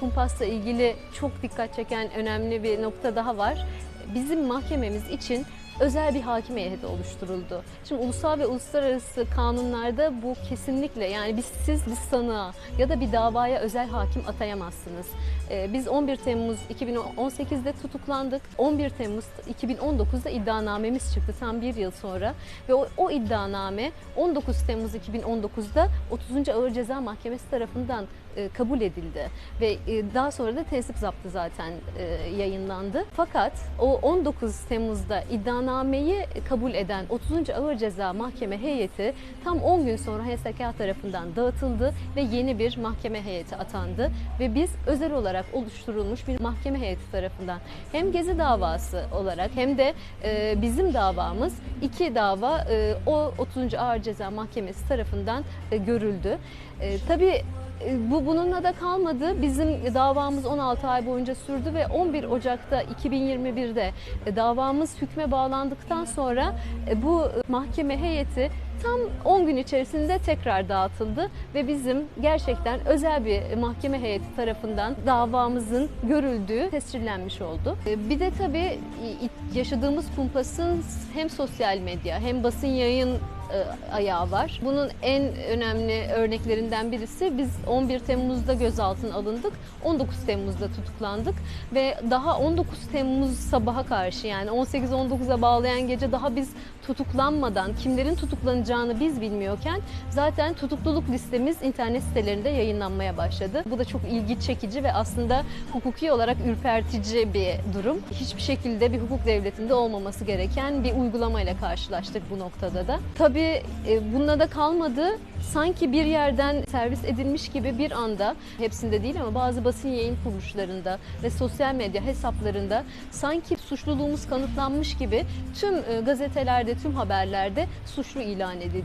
kumpasla ilgili çok dikkat çeken önemli bir nokta daha var. Bizim mahkememiz için özel bir hakim heyeti oluşturuldu. Şimdi ulusal ve uluslararası kanunlarda bu kesinlikle yani biz siz bir sanığa ya da bir davaya özel hakim atayamazsınız. Ee, Biz 11 Temmuz 2018'de tutuklandık. 11 Temmuz 2019'da iddianamemiz çıktı tam bir yıl sonra ve o, o iddianame 19 Temmuz 2019'da 30. Ağır Ceza Mahkemesi tarafından e, kabul edildi ve e, daha sonra da tesip zaptı zaten e, yayınlandı. Fakat o 19 Temmuz'da iddianameyi kabul eden 30. Ağır Ceza Mahkeme heyeti tam 10 gün sonra HSK tarafından dağıtıldı ve yeni bir mahkeme heyeti atandı ve biz özel olarak oluşturulmuş bir mahkeme heyeti tarafından hem Gezi davası olarak hem de e, bizim davamız iki dava e, o 30. Ağır Ceza Mahkemesi tarafından e, görüldü. E, tabii e, bu bununla da kalmadı. Bizim davamız 16 ay boyunca sürdü ve 11 Ocak'ta 2021'de e, davamız hükme bağlandıktan sonra e, bu mahkeme heyeti tam 10 gün içerisinde tekrar dağıtıldı ve bizim gerçekten özel bir mahkeme heyeti tarafından davamızın görüldüğü tescillenmiş oldu. E, Bir de tabii yaşadığımız kumpasın hem sosyal medya hem basın yayın ayağı var. Bunun en önemli örneklerinden birisi biz 11 Temmuz'da gözaltına alındık. 19 Temmuz'da tutuklandık ve daha 19 Temmuz sabaha karşı yani 18-19'a bağlayan gece daha biz tutuklanmadan kimlerin tutuklanacağını biz bilmiyorken zaten tutukluluk listemiz internet sitelerinde yayınlanmaya başladı. Bu da çok ilgi çekici ve aslında hukuki olarak ürpertici bir durum. Hiçbir şekilde bir hukuk devletinde olmaması gereken bir uygulamayla karşılaştık bu noktada da. Tabii e, bununla da kalmadı. Sanki bir yerden servis edilmiş gibi bir anda, hepsinde değil ama bazı basın yayın kuruluşlarında ve sosyal medya hesaplarında sanki suçluluğumuz kanıtlanmış gibi tüm e, gazetelerde, tüm haberlerde suçlu ilan edildi.